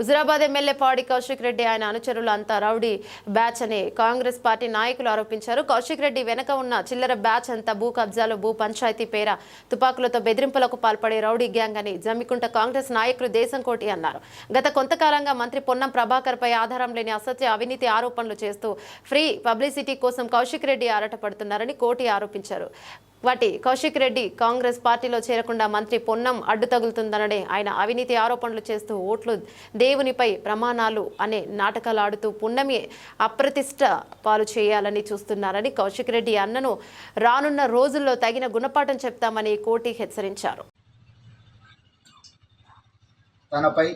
Huzurabad MLA పాడి కౌశిక్ రెడ్డి ఆయన అనుచరులు అంతా రౌడీ బ్యాచ్ అని కాంగ్రెస్ పార్టీ నాయకులు ఆరోపించారు. కౌశిక్ రెడ్డి వెనక ఉన్న చిల్లర బ్యాచ్ అంతా భూ కబ్జాలు భూ పంచాయతీ పేర తుపాకులతో బెదిరింపులకు పాల్పడే రౌడీ గ్యాంగ్ అని జమ్మికుంట కాంగ్రెస్ నాయకులు దేశం కోటి అన్నారు. గత కొంతకాలంగా మంత్రి పొన్నం ప్రభాకర్ పై ఆధారం లేని అసత్య అవినీతి ఆరోపణలు చేస్తూ ఫ్రీ పబ్లిసిటీ కోసం కౌశిక్ రెడ్డి ఆరాటపడుతున్నారని కోటి ఆరోపించారు. వాటి కౌశిక్ రెడ్డి కాంగ్రెస్ పార్టీలో చేరకుండా మంత్రి పొన్నం అడ్డు తగులుతుందనడే ఆయన అవినీతి ఆరోపణలు చేస్తూ ఓట్లు దేవునిపై ప్రమాణాలు అనే నాటకాలు ఆడుతూ పున్నమి అప్రతిష్ట పాలు చేయాలని చూస్తున్నారని కౌశిక్ రెడ్డి అన్నను రానున్న రోజుల్లో తగిన గుణపాఠం చెప్తామని కోటి హెచ్చరించారు. తనపై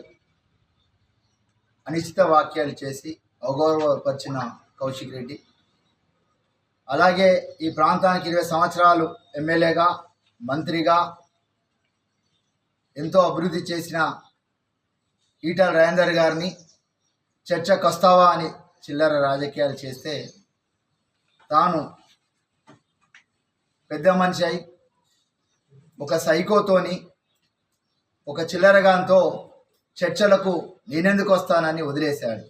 అనిశ్చిత వాక్యాలు చేసి అగౌరవపరిచిన కౌశిక్ రెడ్డి అలాగే ఈ ప్రాంతానికి ఇరవై సంవత్సరాలు ఎమ్మెల్యేగా మంత్రిగా ఎంతో అభివృద్ధి చేసిన ఈటల రాజేందర్ గారిని చర్చకు వస్తావా అని చిల్లర రాజకీయాలు చేస్తే తాను పెద్ద మనిషి అయి ఒక సైకోతోని ఒక చిల్లరగాంతో చర్చలకు నేనెందుకు వస్తానని వదిలేశాడు.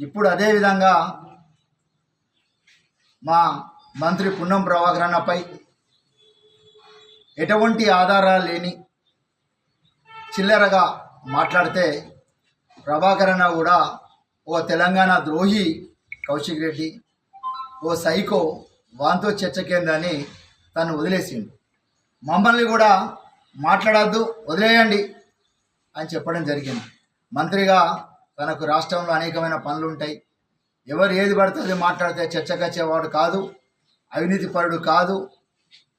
ఇప్పుడు అదేవిధంగా మా మంత్రి పున్నం ప్రభాకర్ ఎటువంటి ఆధారాలు లేని చిల్లరగా మాట్లాడితే ప్రభాకరణ కూడా ఓ తెలంగాణ ద్రోహి కౌశిక్ రెడ్డి ఓ సైకో వాంతో చర్చకేందని తను వదిలేసిండు. మమ్మల్ని కూడా మాట్లాడద్దు వదిలేయండి అని చెప్పడం జరిగింది. మంత్రిగా తనకు రాష్ట్రంలో అనేకమైన పనులు ఉంటాయి ఎవరు ఏది పడుతుంది మాట్లాడితే చర్చకొచ్చేవాడు కాదు అవినీతి పరుడు కాదు.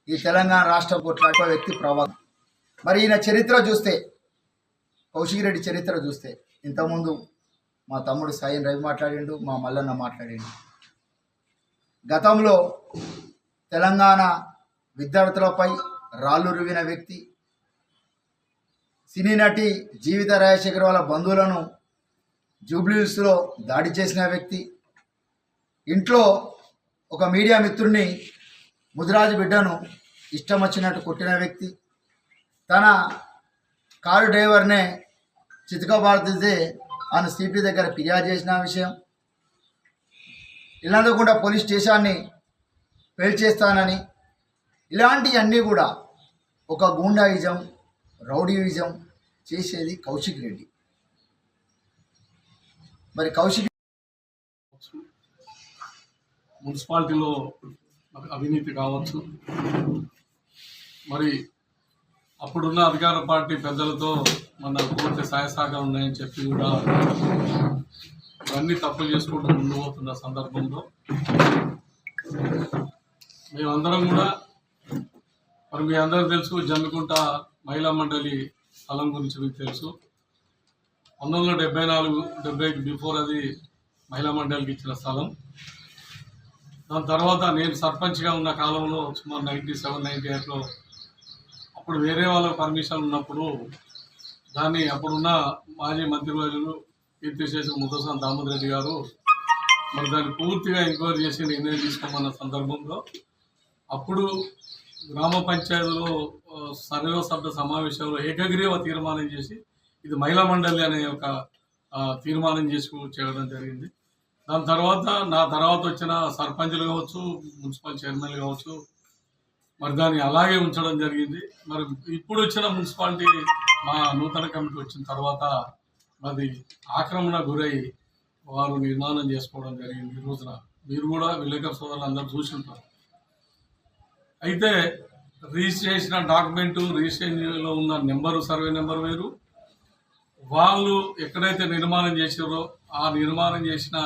ఈ తెలంగాణ రాష్ట్రం కొట్లాడే వ్యక్తి ప్రభావం మరి ఈయన చరిత్ర చూస్తే కౌశిక్ రెడ్డి చరిత్ర చూస్తే ఇంతకుముందు మా తమ్ముడు సాయి రవి మాట్లాడిండు మా మల్లన్న మాట్లాడిండు. గతంలో తెలంగాణ విద్యార్థులపై రాళ్ళు రువిన వ్యక్తి సినీ నటి జీవిత రాజశేఖర్ వాళ్ళ బంధువులను జూబ్లీహిల్స్లో దాడి చేసిన వ్యక్తి ఇంట్లో ఒక మీడియా మిత్రుడిని ముదిరాజు బిడ్డను ఇష్టం వచ్చినట్టు కొట్టిన వ్యక్తి. తన కారు డ్రైవర్నే చితకబాడుతుంటే ఆయన సిపి దగ్గర ఫిర్యాదు చేసిన విషయం. ఇల్లందకుండా పోలీస్ స్టేషన్ని పేల్చేస్తానని. ఇలాంటివన్నీ కూడా ఒక గూండాయిజం రౌడీయిజం చేసేది కౌశిక్ రెడ్డి. మరి కౌశిక్ మున్సిపాలిటీలో అవినీతి కావచ్చు. మరి అప్పుడున్న అధికార పార్టీ పెద్దలతో మన పూర్తి సాయసాగా ఉన్నాయని చెప్పి కూడా ఇవన్నీ తప్పులు చేసుకుంటూ ముందు పోతున్న సందర్భంలో మేమందరం కూడా మరి మీ అందరూ తెలుసు జమ్మికుంట మహిళా మండలి స్థలం గురించి మీకు తెలుసు. పంతొమ్మిది వందల డెబ్బై నాలుగు డెబ్బై బిఫోర్ అది మహిళా మండలికి ఇచ్చిన స్థలం. దాని తర్వాత నేను సర్పంచ్గా ఉన్న కాలంలో సుమారు నైంటీ సెవెన్ నైంటీ ఎయిట్లో అప్పుడు వేరే వాళ్ళ పర్మిషన్ ఉన్నప్పుడు దాన్ని అప్పుడున్న మాజీ మంత్రివర్యులు కీర్తిశేషు ముద్దసాన్ దామోదర్ రెడ్డి గారు మరి దాన్ని పూర్తిగా ఎంక్వైరీ చేసి నిర్ణయం తీసుకోమన్న సందర్భంలో అప్పుడు గ్రామ పంచాయతీలో సర్వ సర్వసభ్య సమావేశంలో ఏకగ్రీవ తీర్మానం చేసి ఇది మహిళా మండలి అనే ఒక తీర్మానం చేసి చేయడం జరిగింది. దాని తర్వాత నా తర్వాత వచ్చిన సర్పంచ్లు కావచ్చు మున్సిపల్ చైర్మన్లు కావచ్చు మరి దాన్ని అలాగే ఉంచడం జరిగింది. మరి ఇప్పుడు వచ్చిన మున్సిపాలిటీ మా నూతన కమిటీ వచ్చిన తర్వాత అది ఆక్రమణ గురై వారు నిర్మాణం చేసుకోవడం జరిగింది ఈ రోజున. మీరు కూడా విలేకరు సోదరులు అందరూ చూసి ఉంటారు అయితే రిజిస్టర్ చేసిన డాక్యుమెంటు రిజిస్ట్రేషన్లో ఉన్న నెంబరు సర్వే నెంబర్ వేరు. వాళ్ళు ఎక్కడైతే నిర్మాణం చేసారో ఆ నిర్మాణం చేసిన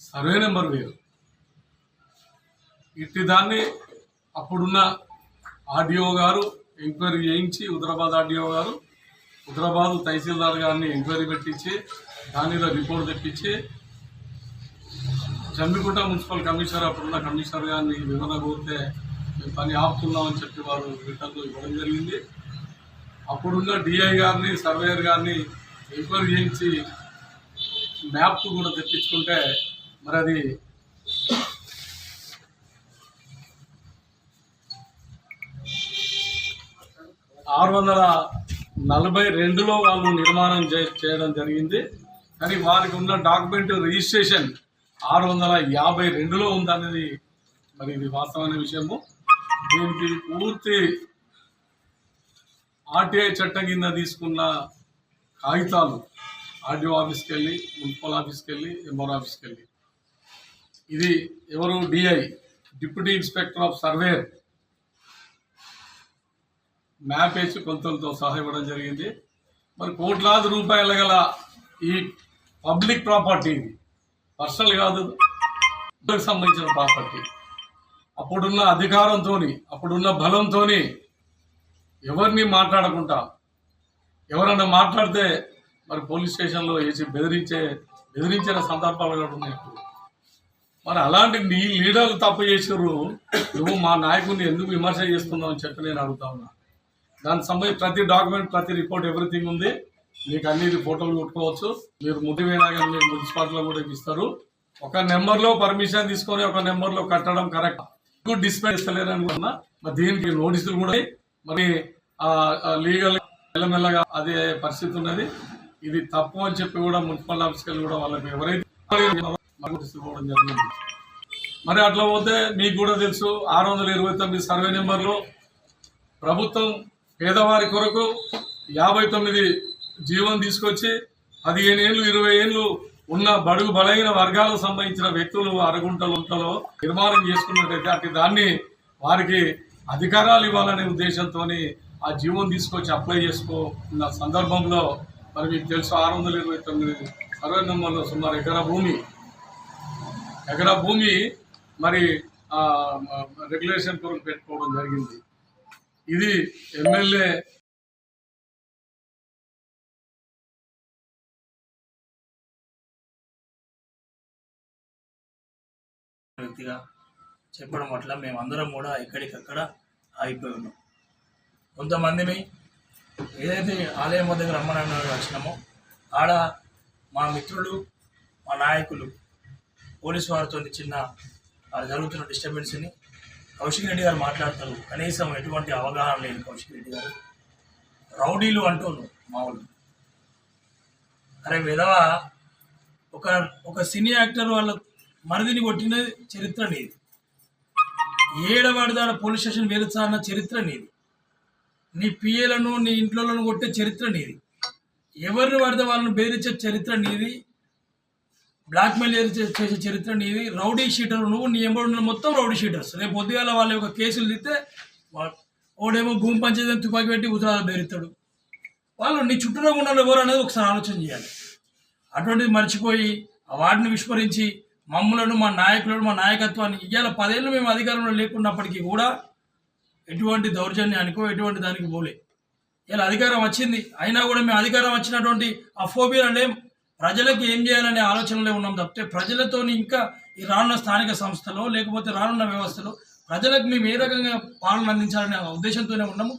సర్వే నెంబర్ వేరు. ఇట్టి దాన్ని అప్పుడున్న ఆర్డీఓ గారు ఎంక్వైరీ చేయించి హుదరాబాద్ ఆర్డీఓ గారు హుదరాబాద్ తహసీల్దార్ గారిని ఎంక్వైరీ పెట్టించి దాని మీద రిపోర్ట్ తెప్పించి జమ్మికుంట మున్సిపల్ కమిషనర్ అప్పుడున్న కమిషనర్ గారిని వివరణ కోరితే మేము పని ఆపుతున్నామని చెప్పి వారు రిటర్న్లో ఇవ్వడం జరిగింది. అప్పుడున్న డిఐ గారిని సర్వేయర్ గారిని ఎంక్వైరీ చేయించి మ్యాప్ కూడా తెప్పించుకుంటే మరి అది ఆరు వందల నలభై రెండులో వాళ్ళు నిర్మాణం చే- చేయడం జరిగింది. కానీ వారికి ఉన్న డాక్యుమెంట్ రిజిస్ట్రేషన్ ఆరు వందల యాభై రెండులో ఉందనేది మరి ఇది వాస్తవమైన విషయము. దీనికి పూర్తి ఆర్టీఐ చట్టం కింద తీసుకున్న కాగితాలు ఆర్డీఓ ఆఫీస్కి వెళ్ళి మున్సిపల్ ఆఫీస్కి వెళ్ళి ఎంఆర్ ఆఫీస్కి వెళ్ళి ఇది ఎవరు? DI deputy inspector of surveyor map వేసి కొంతలతో సహాయపడడం జరిగింది. మరి కోట్లాది రూపాయల గల ఈ పబ్లిక్ ప్రాపర్టీ ఇది. పర్సనల్ కాదు సంబంధించిన ప్రాపర్టీ. అప్పుడున్న అధికారంతో అప్పుడున్న బలంతో ఎవరిని మాట్లాడకుండా ఎవరన్నా మాట్లాడితే మరి పోలీస్ స్టేషన్లో వేసి బెదిరించే బెదిరించిన సందర్భాలు కూడా ఉన్నాయి. ఇప్పుడు. మరి అలాంటి నీ లీడర్లు తప్పు చేసారు నువ్వు మా నాయకుడిని ఎందుకు విమర్శ చేస్తున్నావు అని చెప్పి నేను అడుగుతా ఉన్నా. దానికి సంబంధించి ప్రతి డాక్యుమెంట్ ప్రతి రిపోర్ట్ ఎవ్రీథింగ్ ఉంది. మీకు అన్ని ఫోటోలు కొట్టుకోవచ్చు. మీరు ముద్దుపోయినా కానీ మీరు మున్సిపాలిటీలో కూడా ఇస్తారు. ఒక నెంబర్లో పర్మిషన్ తీసుకొని ఒక నెంబర్లో కట్టడం కరెక్ట్. డిస్ప్లే ఇస్తలేరు అనుకున్నా మరి దీనికి నోటీసులు కూడా మరి లీగల్ మెల్లమెల్లగా అదే పరిస్థితి ఉన్నది. ఇది తప్పు అని చెప్పి కూడా మున్సిపల్ ఆఫీస్కి కూడా వాళ్ళకి ఎవరైతే నోటీసులు ఇవ్వడం జరిగింది. మరి అట్లా పోతే మీకు కూడా తెలుసు ఆరు వందల ఇరవై తొమ్మిది సర్వే నెంబర్లో. ప్రభుత్వం పేదవారి కొరకు యాభై తొమ్మిది జీవం తీసుకొచ్చి పదిహేను ఏళ్ళు ఇరవై ఏళ్ళు ఉన్న బడుగు బలైన వర్గాలకు సంబంధించిన వ్యక్తులు అరగుంటలుంటలో నిర్మాణం చేసుకున్నట్టయితే అటు దాన్ని వారికి అధికారాలు ఇవ్వాలనే ఉద్దేశంతో ఆ జీవం తీసుకొచ్చి అప్లై చేసుకున్న సందర్భంలో మరి మీకు తెలుసు ఆరు వందల ఇరవై తొమ్మిది సర్వే నెంబర్లో సుమారు ఎకరా భూమి. ఎకరా భూమి మరి ఆ, రెగ్యులేషన్ కొరకు పెట్టుకోవడం జరిగింది. ఇది ఎమ్మెల్యే వ్యక్తిగా చెప్పడం పట్ల మేమందరం కూడా ఎక్కడికక్కడ ఆగిపోయి ఉన్నాం. కొంతమందిని ఏదైతే ఆలయం వద్దకు రమ్మని వచ్చినామో ఆడ మా మిత్రులు మా నాయకులు పోలీసు వారితో చిన్న జరుగుతున్న డిస్టర్బెన్స్ని కౌశిక్ రెడ్డి గారు మాట్లాడతారు. కనీసం ఎటువంటి అవగాహన లేదు కౌశిక్ రెడ్డి గారు. రౌడీలు అంటున్నారు మా వాళ్ళు అరే విధవ ఒక ఒక సినీ యాక్టర్ వాళ్ళ మరిదిని కొట్టిన చరిత్ర నీది. ఏడవాడిదాడ పోలీస్ స్టేషన్ వెలుచా అన్న చరిత్ర నీది. నీ పిఏలను నీ ఇంట్లోలను కొట్టే చరిత్ర నీది. ఎవరిని పడితే వాళ్ళని బెదిరించే చరిత్ర నీది. బ్లాక్మెయిల్ చేసే చేసే చరిత్ర నీది. రౌడీ షీటర్ నువ్వు నీ ఎంబడి మొత్తం రౌడీ షీటర్స్. రేపు పొద్దుగాల వాళ్ళ యొక్క కేసులు తీస్తే ఓడేమో వాడేమో భూమి పంచేదని తుపాకి పెట్టి ఉత్తరాలు బెదిరిస్తాడు. వాళ్ళు నీ చుట్టూలో ఉన్న ఎవరు అనేది ఒకసారి ఆలోచన చేయాలి. అటువంటిది మర్చిపోయి ఆ వాటిని విస్మరించి మమ్మలను మా నాయకులను మా నాయకత్వాన్ని ఇవాళ పదేళ్ళు మేము అధికారంలో లేకున్నప్పటికీ కూడా ఎటువంటి దౌర్జన్యానికో ఎటువంటి దానికి పోలే. ఇలా అధికారం వచ్చింది. అయినా కూడా మేము అధికారం వచ్చినటువంటి ఆ ఫోబియా లేం ప్రజలకు ఏం చేయాలనే ఆలోచనలో ఉన్నాం తప్పితే ప్రజలతో ఇంకా ఈ రానున్న స్థానిక సంస్థలో లేకపోతే రానున్న వ్యవస్థలో ప్రజలకు మేము ఏ రకంగా పాలన అందించాలనే ఉద్దేశంతోనే ఉన్నాము.